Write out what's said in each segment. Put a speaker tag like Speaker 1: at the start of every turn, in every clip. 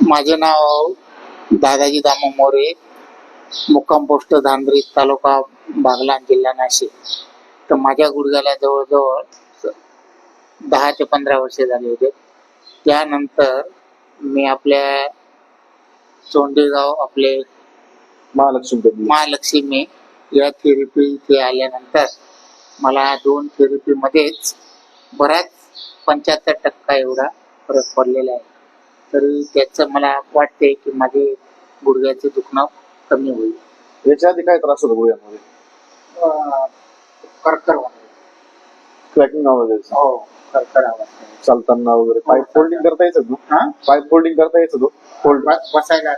Speaker 1: माझे नाव दादाजी दामो मोरे मुक्काम पोस्ट धांद्री तालुका बागलाण जिल्हा नाशिक. तर माझ्या गुडघ्याला जवळजवळ दहा ते पंधरा वर्षे झाले होते. त्यानंतर मी आपल्या चोंडेगाव आपले
Speaker 2: महालक्ष्मी
Speaker 1: महालक्ष्मी या थेरपी इथे आल्यानंतर मला दोन थेरपी मध्येच बराच पंच्याहत्तर टक्का एवढा फरक पडलेला आहे. तरी त्याचं मला वाटते की माझे गुडघ्याचे दुखणं कमी होईल.
Speaker 2: याच्या आधी काय त्रास होतो गोळ्यांमध्ये
Speaker 1: अं, कर्कर
Speaker 2: क्रॅकिंग आवाज यायचा.
Speaker 1: हो कर्कर आवाज
Speaker 2: चालताना वगैरे. पाईप फोल्डिंग करता यायचं तू
Speaker 1: हा?
Speaker 2: पाईप फोल्डिंग करता यायचं तू फोल्ड
Speaker 1: ब- बसायला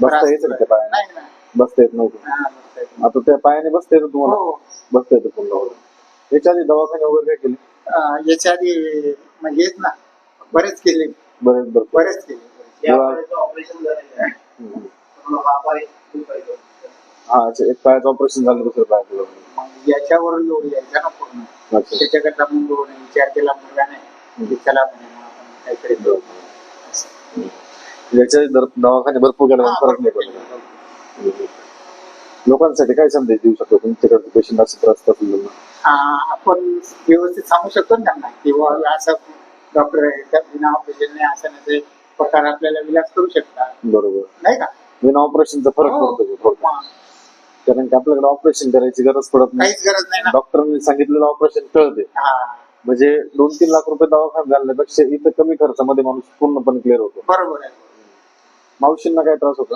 Speaker 2: बसता यायचं का त्या पायाने?
Speaker 1: नाही ना
Speaker 2: बसता येत नव्हतं.
Speaker 1: हा, बसता येत
Speaker 2: आता त्या पायाने बसता येतं तुम्हाला?
Speaker 1: हो.
Speaker 2: बसता येतं पुन्हा याच्या आधी दवाखाने वगैरे काय केले?
Speaker 1: अं, याच्या आधी म्हणजे हेच ना बरेच केले.
Speaker 2: बरेच बरं
Speaker 1: बरेच केले. हा पाय
Speaker 2: एक पायाचं ऑपरेशन झालं दुसरं
Speaker 1: मग याच्यावर लोड यायचा ना पूर्ण.
Speaker 2: अच्छा.
Speaker 1: त्याच्याकरता मग लोड नाही. विचार केला मुलगा नाही. की चला म्हणे मग आपण काहीतरी करू. असं.
Speaker 2: याच्या दर- दवाखाने भरपूर
Speaker 1: हा,
Speaker 2: फरक नाही पडला लोकांसाठी काय संदेश देऊ शकतो? तुमच्याकडे पेशंट असं त्रास त्यांना?
Speaker 1: आ, आपण व्यवस्थित सांगू शकतो ना त्यांना. किंवा असं डॉक्टर आहे त्या बिना ऑपरेशन नाही असं नाही. ते प्रकार आपल्याला विलास करू शकतात.
Speaker 2: बरोबर.
Speaker 1: नाही का?
Speaker 2: बिना ऑपरेशनचा फरक
Speaker 1: हो.
Speaker 2: पडतो थोडक्यात? कारण की आपल्याकडे ऑपरेशन करायची गरज पडत नाही.
Speaker 1: काहीच गरज नाही ना.
Speaker 2: डॉक्टरांनी सांगितलेलं ऑपरेशन कळते
Speaker 1: हा.
Speaker 2: म्हणजे दोन तीन लाख रुपये दवाखाना घालण्यापेक्षा इथं कमी खर्चामध्ये माणूस पूर्णपणे क्लिअर होतो.
Speaker 1: बरोबर आहे.
Speaker 2: मावशींना काय त्रास होता?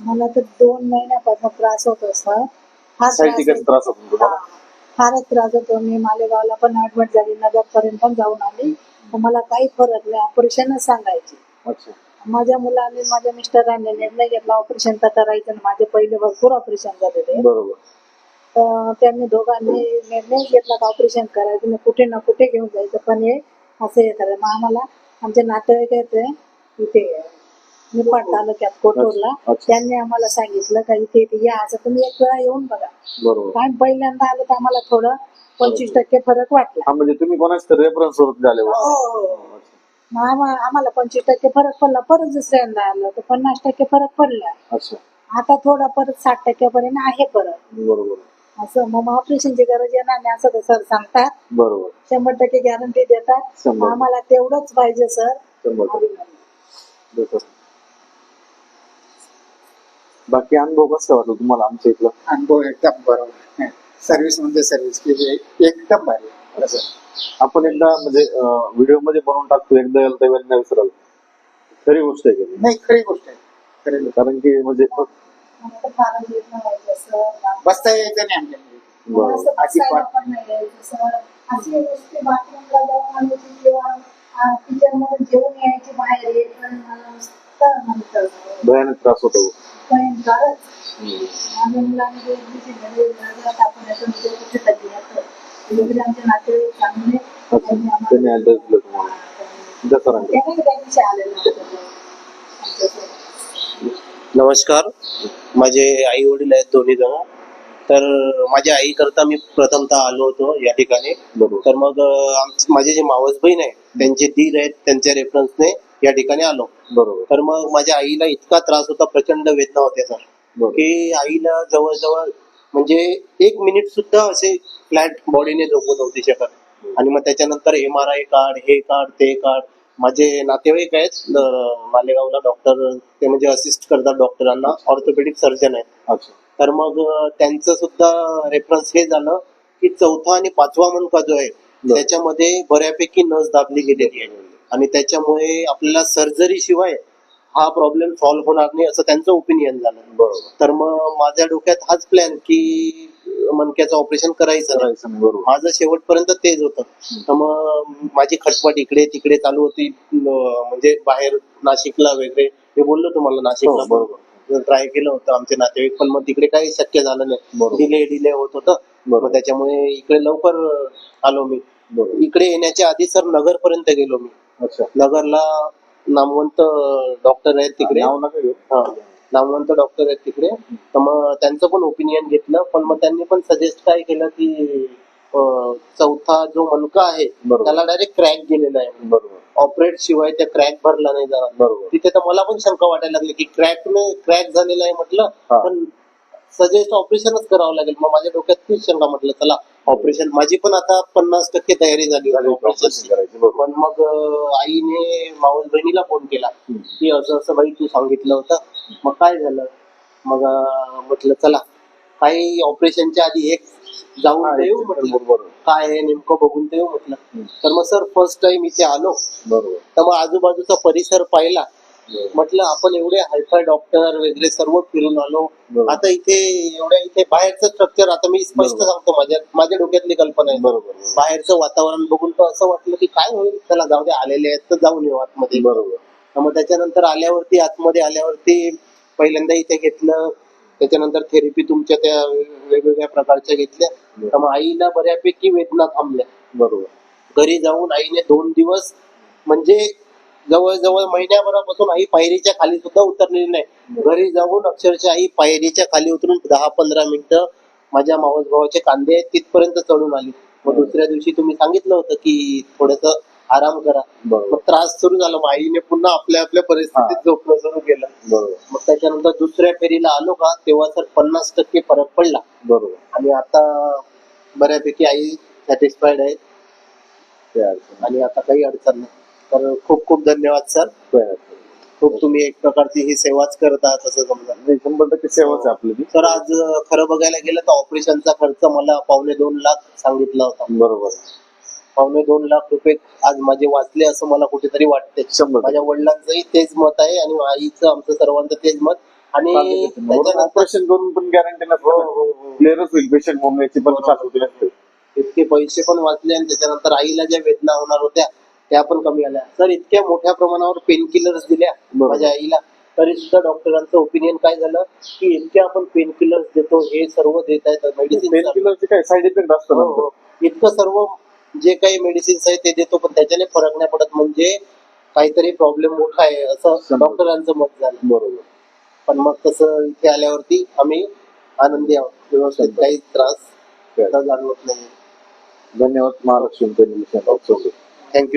Speaker 3: मला तर दोन महिन्यापासून त्रास होतो सर. हा त्रास
Speaker 2: होतो तुम्हाला?
Speaker 3: हा. फारच त्रास होतो. मी मालेगावला पण ऍडमिट झाली. नगर पर्यंत पण जाऊन आली. मला काही फरक नाही. ऑपरेशनच सांगायची.
Speaker 2: अच्छा.
Speaker 3: माझ्या मुलाने माझ्या मिस्टरांनी निर्णय घेतला. ऑपरेशन तर करायचं आणि माझे पहिले भरपूर ऑपरेशन झालेले.
Speaker 2: बरोबर.
Speaker 3: तर त्यांनी दोघांनी निर्णय घेतला का ऑपरेशन करायचं आणि कुठे ना कुठे घेऊन जायचं. पण हे असं हे करायचं. मग आम्हाला आमचे नातेवाईक येते इथे निपाड तालुक्यात कोटूरला
Speaker 2: अच्छा.
Speaker 3: त्यांनी आम्हाला सांगितलं का इथे इथे या असं तुम्ही एक वेळा येऊन बघा
Speaker 2: बरोबर
Speaker 3: पहिल्यांदा आलं तर आम्हाला थोडं पंचवीस टक्के फरक वाटला
Speaker 2: हा म्हणजे तुम्ही कोणाच तर रेफरन्स वरती झाले.
Speaker 3: हो. मग आम्हा- आम्हाला पंचवीस टक्के फरक पडला परत दुसऱ्यांदा आलं तर पन्नास टक्के फरक पडला
Speaker 2: अच्छा
Speaker 3: आता थोडा परत साठ टक्क्यापर्यंत आहे परत
Speaker 2: बरोबर
Speaker 3: असं मग ऑपरेशनची गरज येणार नाही असं सर सांगतात
Speaker 2: बरोबर
Speaker 3: शंभर टक्के गॅरंटी देतात
Speaker 2: शंभर.
Speaker 3: आम्हाला तेवढंच पाहिजे सर
Speaker 2: शंभर टक्के.
Speaker 3: अभिनंदन.
Speaker 2: देतो. बाकी अनुभव कसं वाटलं तुम्हाला आमच्या इथलं?
Speaker 1: अनुभव एकदम बरोबर. सर्व्हिस म्हणजे सर्व्हिस एकदम भारी.
Speaker 2: आपण एकदा म्हणजे व्हिडिओमध्ये बनवून टाकतो एकदा नाही विसराल. खरी गोष्ट आहे का
Speaker 1: नाही? खरी गोष्ट आहे. खरी.
Speaker 2: कारण की म्हणजे.
Speaker 1: बसता यायचं नाही
Speaker 3: नंतर
Speaker 2: भयानक त्रास होतो.
Speaker 3: आपण. वगैरे नातेवाईक चांगले त्यांनी आम्हाला-
Speaker 2: ऍड्रेस दिला तुम्हाला.
Speaker 3: त्याने आलेलं.
Speaker 4: नमस्कार माझे आई वडील आहेत दोन्ही जण तर माझ्या आई करता मी प्रथमतः आलो होतो या ठिकाणी
Speaker 2: बरोबर
Speaker 4: तर मग अं, आमचे माझे जे मावस बहीण आहे त्यांचे दीर आहेत त्यांच्या रेफरन्सने या ठिकाणी आलो
Speaker 2: बरोबर
Speaker 4: तर मग माझ्या आईला इतका त्रास होता प्रचंड वेदना होत्या सर की आईला जवळजवळ म्हणजे एक मिनिट सुद्धा असे फ्लॅट बॉडीने झोपू नव्हती शकत. आणि मग त्याच्यानंतर एम आर आय काढ हे काढ ते काढ. माझे नातेवाईक आहेत मालेगावला डॉक्टर ते म्हणजे असिस्ट करतात डॉक्टरांना ऑर्थोपेडिक सर्जन आहेत.
Speaker 2: अच्छा.
Speaker 4: तर मग त्यांचं सुद्धा रेफरन्स हे झालं की चौथा आणि पाचवा मणका जो आहे त्याच्यामध्ये बऱ्यापैकी नस दाबली गेलेली आहे. आणि त्याच्यामुळे आपल्याला सर्जरी शिवाय हा प्रॉब्लेम सॉल्व्ह होणार नाही असं त्यांचं ओपिनियन झालं.
Speaker 2: बरोबर.
Speaker 4: तर मग माझ्या डोक्यात हाच प्लॅन की मणक्याचं ऑपरेशन करायचं माझं शेवटपर्यंत तेच होतं. तर मग माझी खटपट इकडे तिकडे चालू होती म्हणजे बाहेर नाशिकला वगैरे. मी बोललो तुम्हाला
Speaker 2: हो,
Speaker 4: नाशिकला
Speaker 2: बरोबर
Speaker 4: ट्राय केलं होतं आमचे नातेवाईक पण मग तिकडे काही शक्य झालं नाही. डिले डिले होत होतं.
Speaker 2: बरोबर.
Speaker 4: मग त्याच्यामुळे इकडे लवकर आलो मी. इकडे येण्याच्या आधी सर नगर पर्यंत गेलो मी. नगरला नामवंत डॉक्टर आहेत तिकडे.
Speaker 2: नाव नका घेऊ.
Speaker 4: हा नामवंत डॉक्टर आहेत तिकडे. तर मग त्यांचं पण ओपिनियन घेतलं पण मग त्यांनी पण सजेस्ट काय केलं की अं, चौथा जो मणका आहे
Speaker 2: बरोबर.
Speaker 4: त्याला डायरेक्ट क्रॅक गेलेला आहे.
Speaker 2: बरोबर.
Speaker 4: ऑपरेट शिवाय त्या क्रॅक भरला नाही जाणार
Speaker 2: बरोबर.
Speaker 4: तिथे तर मला पण शंका वाटायला लागली की क्रॅक क्रॅक झालेला आहे म्हटलं
Speaker 2: हा.
Speaker 4: पण सजेस्ट ऑपरेशनच करावं लागेल. मग माझ्या डोक्यात तीच शंका म्हटलं चला ऑपरेशन माझी पण आता पन्नास टक्के तयारी झाली पण मग आईने मावस बहिणीला फोन केला. की असं असं बाई तू सांगितलं होतं. मग काय झालं? मग म्हटलं चला काही ऑपरेशनच्या आधी एक जाऊन येऊ म्हटलं. काय आहे नेमकं बघून येऊ म्हटलं. तर मग सर फर्स्ट टाइम इथे आलो.
Speaker 2: बरोबर.
Speaker 4: तर मग आजूबाजूचा परिसर पाहिला. म्हटलं आपण एवढे हायफाय डॉक्टर वगैरे सर्व फिरून आलो. आता इथे एवढ्या इथे बाहेरचं स्ट्रक्चर आता मी स्पष्ट. सांगतो माझ्या माझ्या डोक्यातली कल्पना आहे.
Speaker 2: बरोबर
Speaker 4: बाहेरचं वातावरण बघून तर असं वाटलं की काय होईल? त्याला जाऊ दे आलेले आहेत तर जाऊन येऊ आतमध्ये.
Speaker 2: बरोबर.
Speaker 4: मग त्याच्यानंतर आल्यावरती आतमध्ये आल्यावरती पहिल्यांदा इथे घेतलं. त्याच्यानंतर थेरपी तुमच्या त्या वेगवेगळ्या प्रकारच्या घेतल्या. तर मग आईला बऱ्यापैकी वेदना थांबल्या.
Speaker 2: बरोबर.
Speaker 4: घरी जाऊन आईने दोन दिवस म्हणजे जवळजवळ महिन्याभरापासून आई पायरीच्या खाली सुद्धा उतरलेली नाही. घरी जाऊन अक्षरशः आई पायरीच्या खाली उतरून दहा पंधरा मिनिटं माझ्या मावस भावाचे कांदे आहेत तिथपर्यंत चढून आली. मग दुसऱ्या दिवशी तुम्ही सांगितलं होतं की थोडस आराम करा. मग त्रास सुरू झाला. मग आईने पुन्हा आपल्या आपल्या परिस्थितीत झोपणं सुरू केलं.
Speaker 2: बरोबर.
Speaker 4: मग त्याच्यानंतर दुसऱ्या फेरीला आलो का तेव्हा तर पन्नास टक्के फरक पडला.
Speaker 2: बरोबर.
Speaker 4: आणि आता बऱ्यापैकी आई सॅटिस्फाईड आहे. आणि आता काही अडचण नाही. तर खूप खूप धन्यवाद सर. खूप तुम्ही एक प्रकारची ही सेवाच करत आहात असं समजा.
Speaker 2: नाही शंभर टक्के सेवाच आहे आपली.
Speaker 4: सर आज खरं बघायला गेलं तर ऑपरेशनचा खर्च मला पावणे दोन लाख सांगितला होता.
Speaker 2: बरोबर.
Speaker 4: पावणे दोन लाख रुपये आज माझे वाचले असं मला कुठेतरी वाटते
Speaker 2: शंभर
Speaker 4: माझ्या वडिलांचंही तेच मत आहे आणि आईचं आमचं सर्वांचं तेच मत. आणि
Speaker 2: ऑपरेशन करून पण गॅरंटी
Speaker 4: हो, हो, हो.
Speaker 2: क्लिअरच होईल पेशंट म्हणून याची पण
Speaker 4: इतके पैसे पण वाचले आणि त्याच्यानंतर आईला ज्या वेदना होणार होत्या त्या पण कमी आल्या. सर इतक्या मोठ्या प्रमाणावर पेन किलर्स दिल्या. माझ्या आईला. तरी सुद्धा डॉक्टरांचं ओपिनियन काय झालं? की इतके आपण पेन किलर्स देतो हे सर्व देत आहेत मेडिसिन
Speaker 2: काय साईड इफेक्ट असतो.
Speaker 4: इतकं सर्व जे काही मेडिसिन्स आहे ते देतो पण त्याच्याने फरक नाही पडत. म्हणजे काहीतरी प्रॉब्लेम मोठा आहे असं. डॉक्टरांचं मत झालं.
Speaker 2: बरोबर.
Speaker 4: पण मग तसं इथे आल्यावरती आम्ही आनंदी आहोत. व्यवस्थित. काही त्रास जाणवत नाही.
Speaker 2: धन्यवाद. Mahalakshmi pen
Speaker 4: thank you